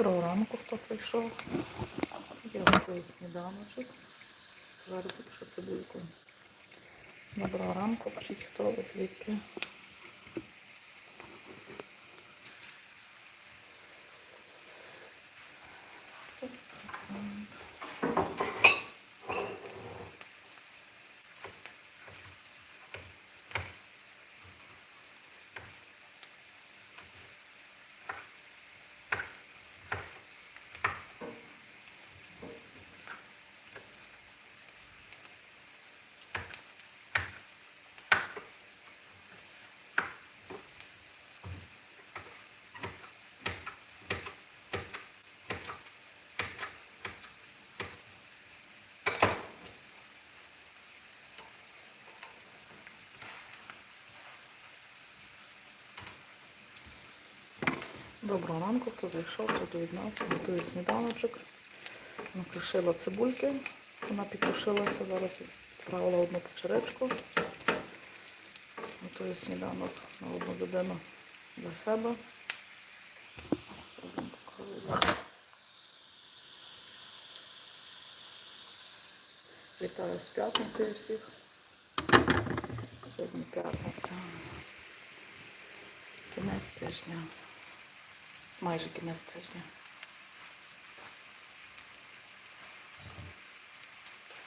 Доброго ранку, хто прийшов. Я готую сніданочок. Зараз запишу цибульку. Доброго ранку, пишіть хто ви звідки. Доброго ранку, хто зайшов, хто доєднався, готую сніданочок. Накришила цибульки, вона підтушилася, зараз відправила одну печеречку. Готую сніданок на одну людину для себе. Вітаю з п'ятницею всіх. Сьогодні п'ятниця. Кінець тижня. Майже кінець тижня.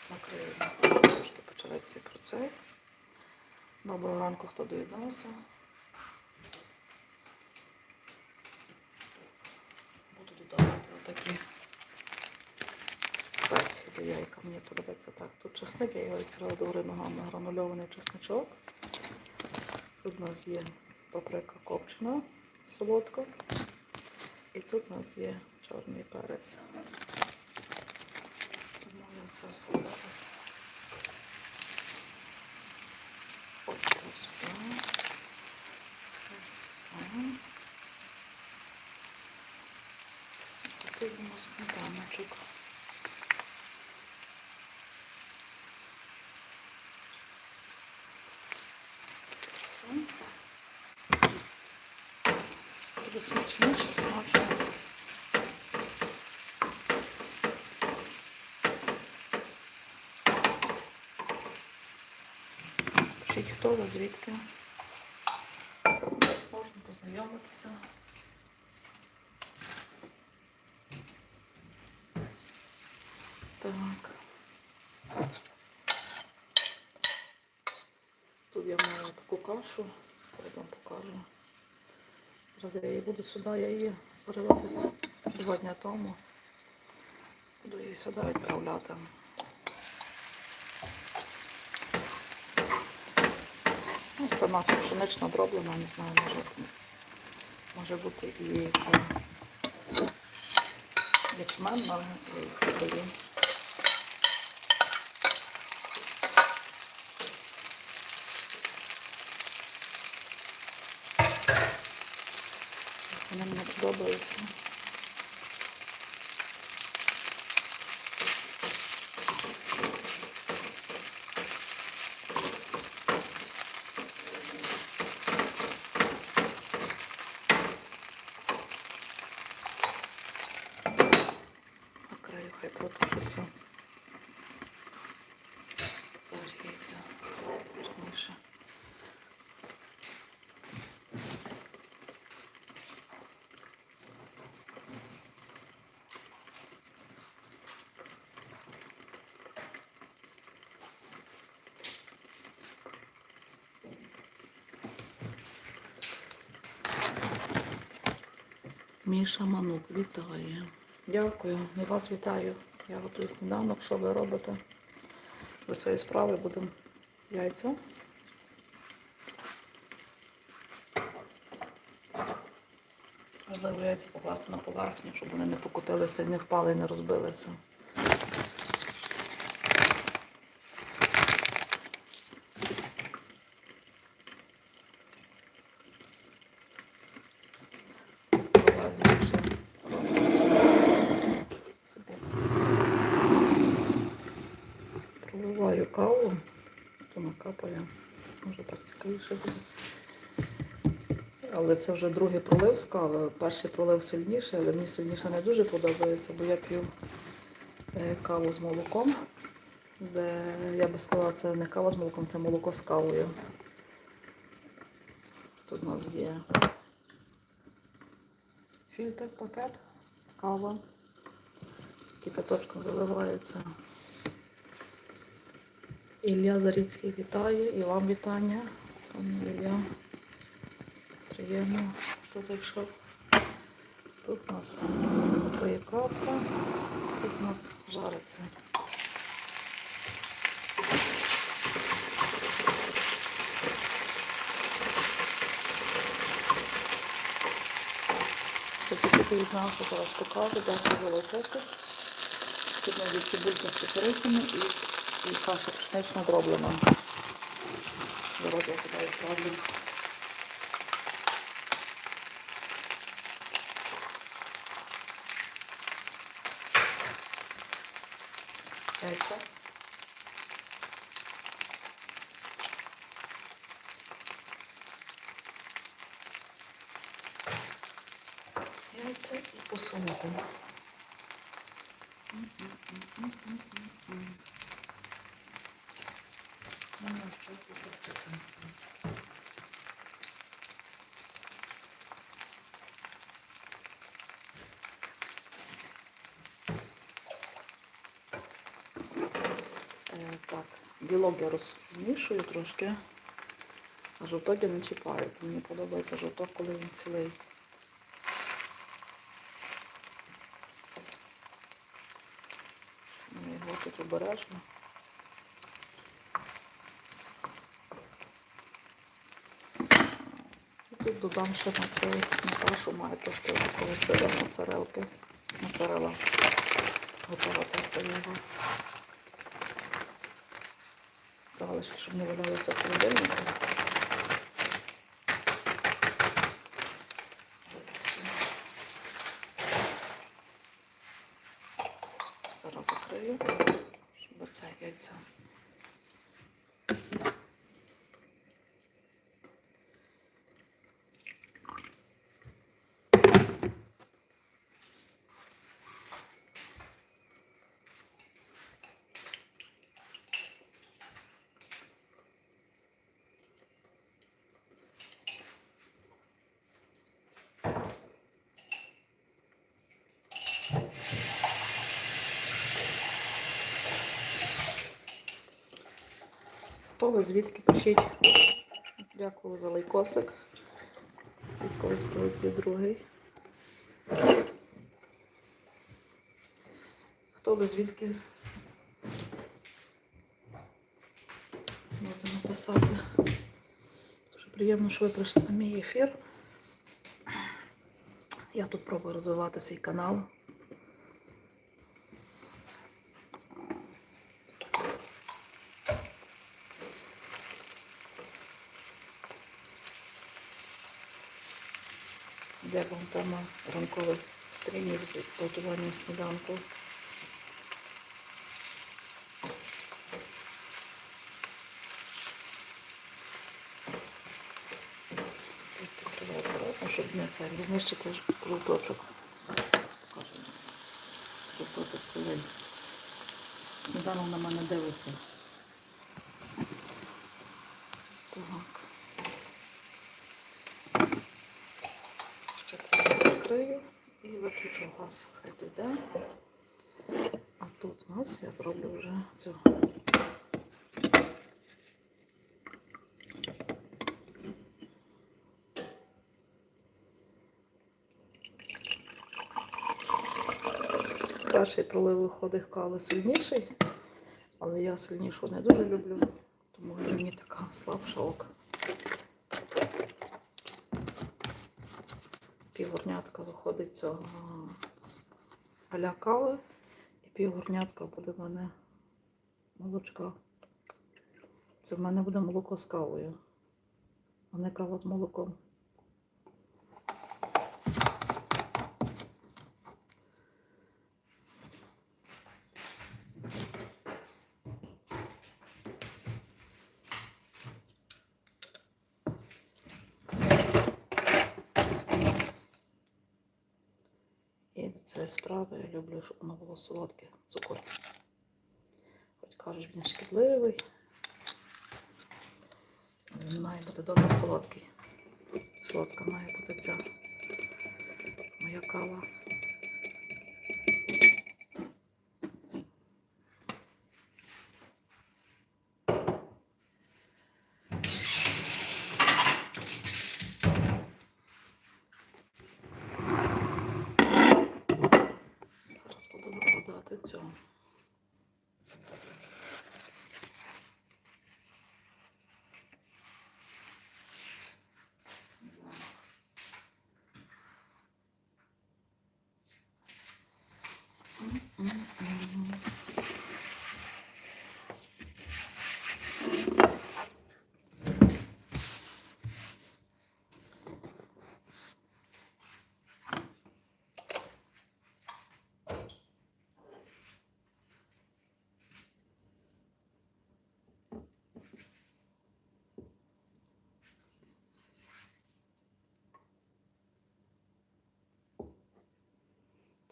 Накрию трошки почалеться про це. Доброго ранку, хто доєднався. Буду додавати отакі спеції до яйка. Мені подобається так. Тут чесник, я його відкрила до ногами, гранульований чесничок. Тут у нас є паприка копчена, солодка. Тут у нас є чорний перець. Тому я це все зараз почну сюди. Це сюди. Готуємо сніданочок. Все. Буде смачніше, смачно. Пишіть, хто звідки. Можна познайомитися. Так. Тут я маю таку кашу, вам покажу. Зараз я її буду сюди, я її зварила десь два дні тому. Буду її сюди відправляти. Ну, це наче пшенична дроблена, не знаю, може, може бути і це ячмен, але додаю. Вони мені подобаються. Міша Манук вітає. Дякую, і вас вітаю. Я готую сніданок. Що ви робите? До цієї справи будемо яйця. Важливо яйця покласти на поверхню, щоб вони не покотилися, не впали і не розбилися. Цікавіше буде. Але це вже другий пролив з кави. Перший пролив сильніший, але мені сильніше не дуже подобається, бо я п'ю е, каву з молоком. Де я би сказала, це не кава з молоком, це молоко з кавою. Тут у нас є фільтр, пакет, кава. Кипяточком заливається. Ілля Заріцький вітає і вам вітання. Ілля. Приємно, хто зайшов. Тут у нас готує капка, тут у нас жариться. Тільки поєднався, зараз покажу, за лайкеси. Тут навіть цибулька з печерицями і, каша пшенична дроблена. Зараз я туди відправлю. Яйця. Яйця і посунути. Е, Так, білок я розмішую трошки, а жовток я не чіпаю. Мені подобається жовток, коли він цілий. Його тут обережно. Додам ще на цей на кашу маю трошки такого сира моцарелки. Моцарела. Готова так його. Залишки, щоб не валялися в. Зараз закрию, щоб це яйця. Хто звідки пишіть? Дякую за лайкосик. Колись пройде другий. Хто ви звідки? Можете написати. Дуже приємно, що ви прийшли на мій ефір. Я тут пробую розвивати свій канал. Де вам тема ранкових стрімів з готуванням сніданку. Щоб не це знищити. Зараз покажу. Цілий. Сніданок на мене дивиться. Так. Ще трохи і виключу газ. Хай йде. А тут у нас я зроблю вже цю. Перший пролив виходить кави сильніший, але я сильнішу не дуже люблю, тому мені така слабша ока. Півгорнятка виходить цього аля кави і півгорнятка буде в мене молочка. Це в мене буде молоко з кавою, а не кава з молоком. Цієї справи. Я люблю, щоб воно було солодке цукор. Хоч кажуть, він шкідливий. Він має бути добре солодкий. Солодка має бути ця моя кава. Зараз буду викладати цю. М-м-м.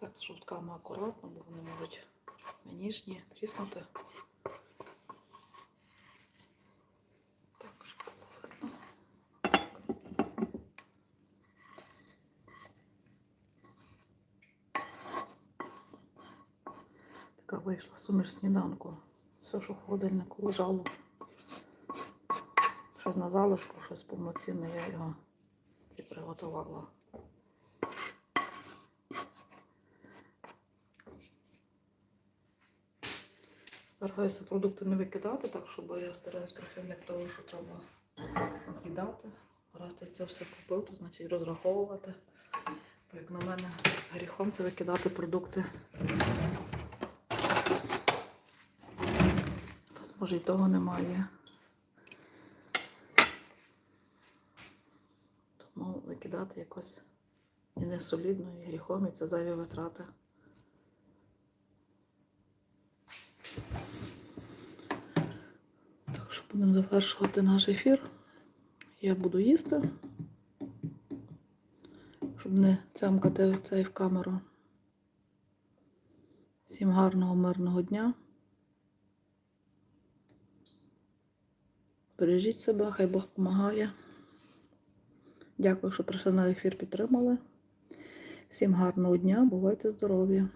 Так, жовтками акуратно, бо вони можуть ніжні, тріснути. Така вийшла суміш сніданку. Все, що в холодильнику лежало. Щось на залишку, щось повноцінне, я його і приготувала. Стараюся продукти не викидати, так щоб я стараюсь прихильник того, що треба з'їдати. Раз ти це все купив, то значить розраховувати. Бо як на мене гріхом це викидати продукти. Та може і того немає. Тому викидати якось і не солідно, і гріхом, і це зайві витрати. Так що будемо завершувати наш ефір. Я буду їсти, щоб не цямкати цей в камеру. Всім гарного, мирного дня. Бережіть себе, хай Бог допомагає. Дякую, що прийшли на ефір, підтримали. Всім гарного дня, бувайте здорові!